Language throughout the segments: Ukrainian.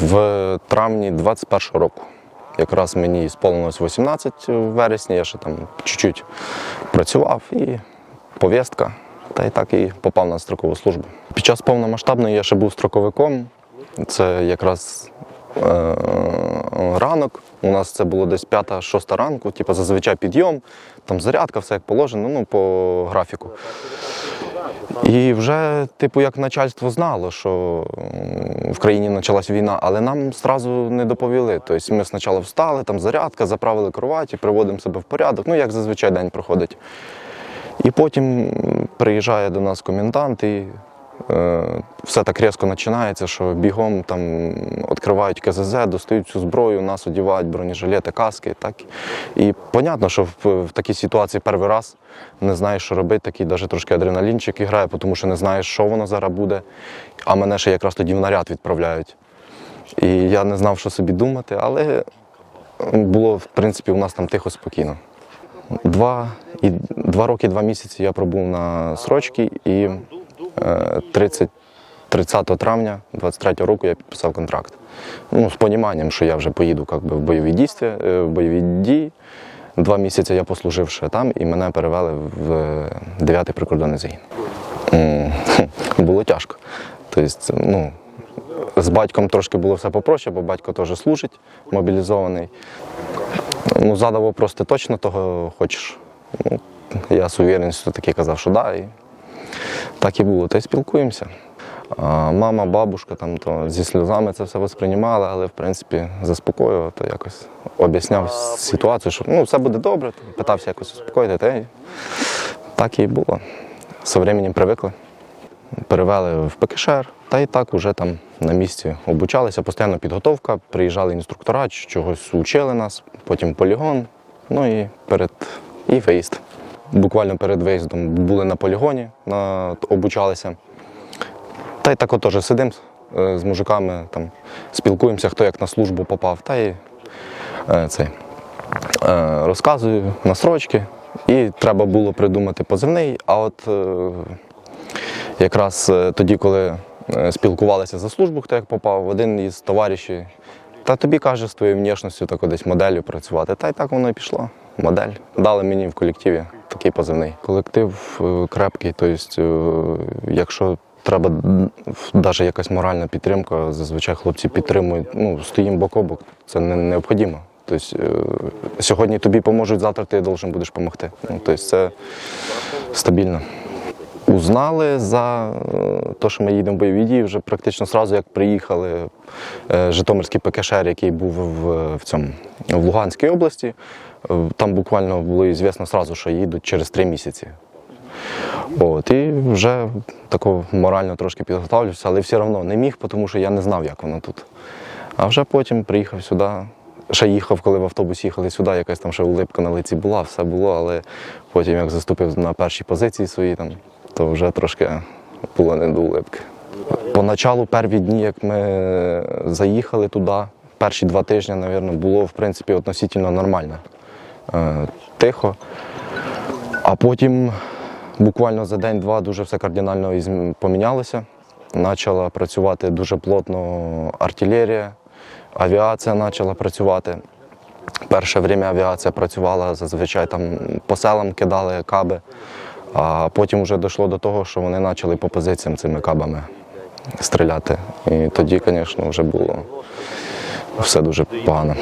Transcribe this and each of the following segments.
В травні 21-го року. Якраз мені сповнилось 18 в вересні, я ще там чуть-чуть працював і повістка. Та й так і попав на строкову службу. Під час повномасштабної я ще був строковиком. Це якраз е, ранок. У нас це було десь 5-6 ранку, типу зазвичай підйом, там зарядка, все як положено, ну по графіку. І вже, типу, як начальство знало, що в країні почалась війна, але нам одразу не доповіли. Тобто ми спочатку встали, там зарядка, заправили кроваті, приводимо себе в порядок, ну як зазвичай день проходить. І потім приїжджає до нас комендант і все так різко починається, що бігом там відкривають КЗЗ, достають всю зброю, нас одягають бронежилети, каски. Так. І понятно, що в, в такій ситуації перший раз не знаєш, що робити, такий навіть трошки адреналінчик грає, тому що не знаєш, що воно зараз буде. А мене ще якраз тоді в наряд відправляють. І я не знав, що собі думати, але було, в принципі, у нас там тихо, спокійно. Два, і, два роки, два місяці я пробув на срочці і е, 30, 30 травня 23 року я підписав контракт. Ну, з поніманням, що я вже поїду как би, в бойові дійства, е, в бойові дії. Два місяці я послужив ще там і мене перевели в 9-й прикордонний загін. Було тяжко. Тобто, ну, з батьком трошки було все попроще, бо батько теж служить, мобілізований. Ну, задав вопрос, ти точно того хочеш? Ну, я з уверенністю таки казав, що да. Так і було. Та й спілкуємося. Мама, бабушка там то зі сльозами це все восприймали, але в принципі заспокоював, то якось об'ясняв ситуацію, що ну, все буде добре, питався якось успокоїти. Та й так і було. З часом привикли. Перевели в ПКШР, та і так уже там на місці обучалися, постійно підготовка, приїжджали інструктора, чогось учили нас, потім полігон, ну і перед і виїзд. Буквально перед виїздом були на полігоні, на, обучалися. Та й так теж сидимо е, з мужиками, там, спілкуємося, хто як на службу попав, та й е, цей, е, розказую настрочки. І треба було придумати позивний. А от якраз тоді, коли спілкувалися за службу, хто як попав, один із товаришів, та тобі каже з твоєю внешністю так десь моделлю працювати. Та й так воно і пішло. Модель. Дали мені в колективі такий позивний. Колектив е, крепкий, тобто, якщо треба навіть якась моральна підтримка, зазвичай хлопці підтримують, ну, стоїмо бок о бок, це не необхідно. Тобто, сьогодні тобі поможуть, завтра ти должен будеш допомогти. Ну, тобто це стабільно. Узнали за те, що ми їдемо в бойові дії, вже практично одразу, як приїхали е, Житомирський ПКШР, який був в, в цьому в Луганській області. Е, Там буквально було звісно одразу, що їдуть через три місяці. От, і вже тако морально трошки підготовлювався, але все одно не міг, тому що я не знав, як воно тут. А вже потім приїхав сюди. Ще їхав, коли в автобусі їхали сюди, якась там ще улипка на лиці була, все було, але потім, як заступив на перші позиції свої, там, то вже трошки було не до улипки. Поначалу, перві дні, як ми заїхали туди, перші два тижні, мабуть, було в принципі относительно нормально. Е, Тихо. А потім буквально за день-два дуже все кардинально помінялося. Почала працювати дуже плотно артилерія, авіація почала працювати. Перше время авіація працювала, зазвичай там по селам кидали каби, а потім вже дійшло до того, що вони почали по позиціям цими кабами стріляти. І тоді, звісно, вже було все дуже погано.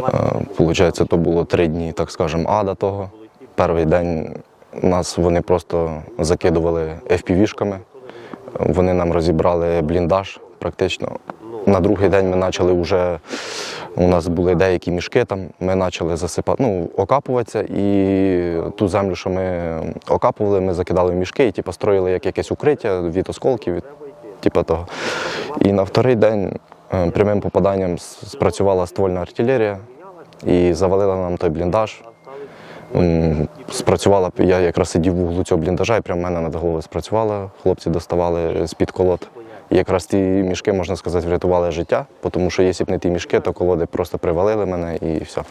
Е, Получається, то було три дні, так скажемо, ада того. Перший день нас вони просто закидували FPV-шками. Вони нам розібрали бліндаж практично. На другий день ми почали вже, у нас були деякі мішки там, ми почали засипати, ну, окапуватися, і ту землю, що ми окапували, ми закидали в мішки і типу, строїли як якесь укриття від осколків, від, типу того. І на вторий день е, прямим попаданням спрацювала ствольна артилерія і завалила нам той бліндаж. Спрацювала, я якраз сидів в углу цього бліндажа, і прямо в мене над головою спрацювала. Хлопці доставали з-під колод. Якраз ті мішки, можна сказати, врятували життя, тому що якщо б не ті мішки, то колоди просто привалили мене і все.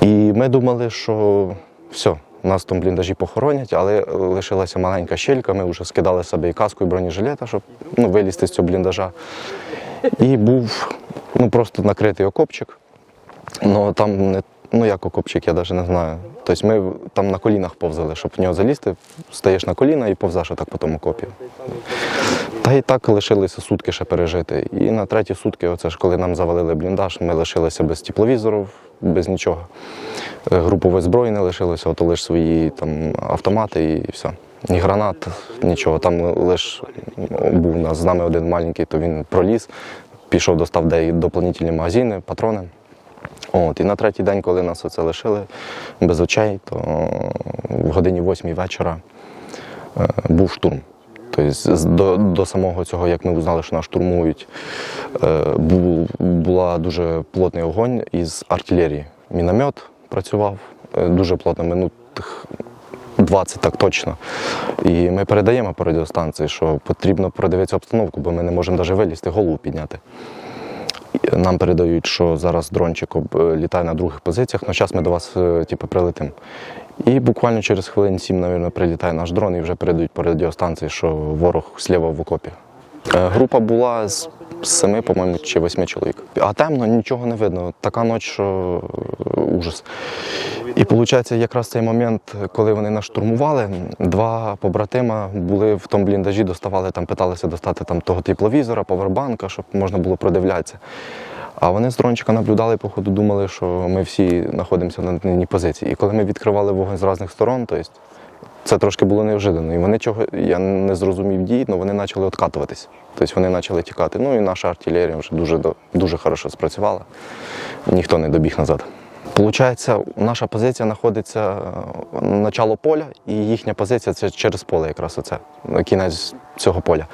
І ми думали, що все, нас тому бліндажі похоронять, але лишилася маленька щелька, ми вже скидали себе і каску, і бронежилета, щоб ну, вилізти з цього бліндажа. І був ну, просто накритий окопчик. Ну там не ну як окопчик, я навіть не знаю. Тобто ми там на колінах повзали, щоб в нього залізти, стаєш на коліна і повзаш отак по тому окопі. Та і так лишилися сутки ще пережити. І на треті сутки, оце ж коли нам завалили бліндаж, ми лишилися без тепловізорів, без нічого. Е, Групової зброї не лишилося, ото лише свої там автомати і все. Ні гранат, нічого. Там лише був нас з нами один маленький, то він проліз, пішов, достав де доповнительні магазини, патрони. От, і на третій день, коли нас оце лишили без очей, то в годині восьмій вечора е, був штурм. Тобто до, до самого цього, як ми узнали, що нас штурмують, е, був, була дуже плотний огонь із артилерії. Міномет працював е, дуже плотно, минут 20 так точно. І ми передаємо по радіостанції, що потрібно продивитися обстановку, бо ми не можемо навіть вилізти, голову підняти. Нам передають, що зараз дрончик е, літає на других позиціях, але зараз ми до вас е, типу, прилетимо. І буквально через хвилин сім, мабуть, прилітає наш дрон і вже передають по радіостанції, що ворог сліва в окопі. Е, Група була з семи, по-моєму, чи восьми чоловік. А темно, нічого не видно. Така ніч, що е, ужас. І виходить, якраз цей момент, коли вони нас штурмували, два побратима були в тому бліндажі, доставали там, питалися достати там того тепловізора, повербанка, щоб можна було продивлятися. А вони з дрончика наблюдали, походу, думали, що ми всі знаходимося на одній позиції. І коли ми відкривали вогонь з різних сторон, то есть, це трошки було неожиданно. І вони чого, я не зрозумів дій, але вони почали відкатуватись. Тобто вони почали тікати. Ну і наша артилерія вже дуже, дуже хорошо спрацювала. Ніхто не добіг назад. Получається, наша позиція знаходиться е, начало поля, і їхня позиція це через поле, якраз оце, кінець цього поля.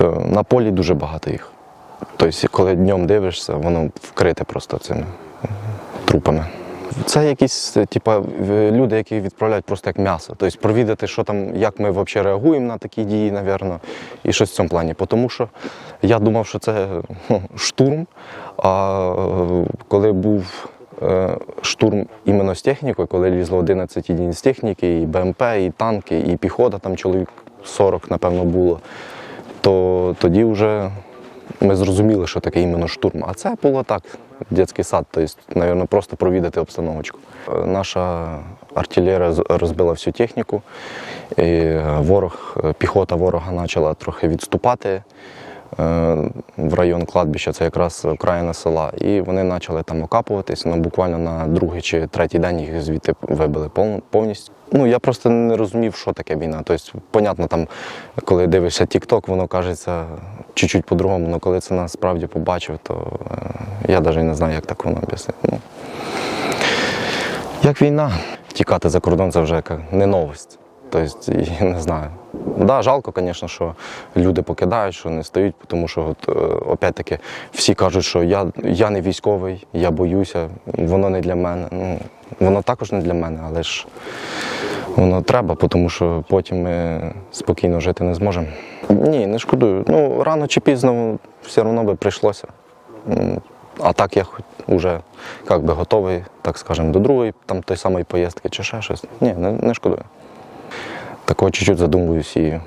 Е, На полі дуже багато їх. Тобто, коли днем дивишся, воно вкрите просто цими е, трупами. Це якісь е, типа, люди, які відправляють просто як м'ясо. Тобто провідати, що там, як ми взагалі реагуємо на такі дії, напевно, і щось в цьому плані. Тому що я думав, що це ну, штурм. А е, коли був е, штурм іменно з технікою, коли лізло 11 одиниць техніки, і БМП, і танки, і піхота, там чоловік 40, напевно, було, то тоді вже ми зрозуміли, що таке іменно штурм. А це було так, дитячий сад, тобто, мабуть, просто провідати обстановочку. Е, Наша артилерія розбила всю техніку, і е, ворог, е, піхота ворога почала трохи відступати в район кладбища, це якраз окраїна села. І вони почали там окапуватись. Ну, буквально на другий чи третій день їх звідти вибили повністю. Ну я просто не розумів, що таке війна. Тобто, понятно, там, коли дивишся TikTok, воно кажеться чуть-чуть по-другому, але коли це насправді побачив, то е, я навіть не знаю, як так воно об'яснити. Ну, як війна, тікати за кордон це вже не новость. Тобто, і не знаю. Да, жалко, звісно, що люди покидають, що не стають, тому що, от, е, опять-таки, всі кажуть, що я, я не військовий, я боюся, воно не для мене. Ну, воно також не для мене, але ж воно треба, тому що потім ми спокійно жити не зможемо. Ні, не шкодую. Ну, рано чи пізно все одно би прийшлося. А так я вже як би готовий, так скажемо, до другої там той самої поїздки чи ще щось. Ні, не, не шкодую. Такого чуть-чуть задумуюсь і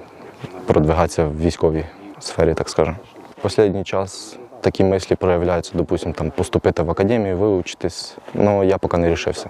продвигатися в військовій сфері, так скажемо. В останній час такі мислі проявляються, допустимо, там поступити в академію, вивчитись. Ну я поки не рішився.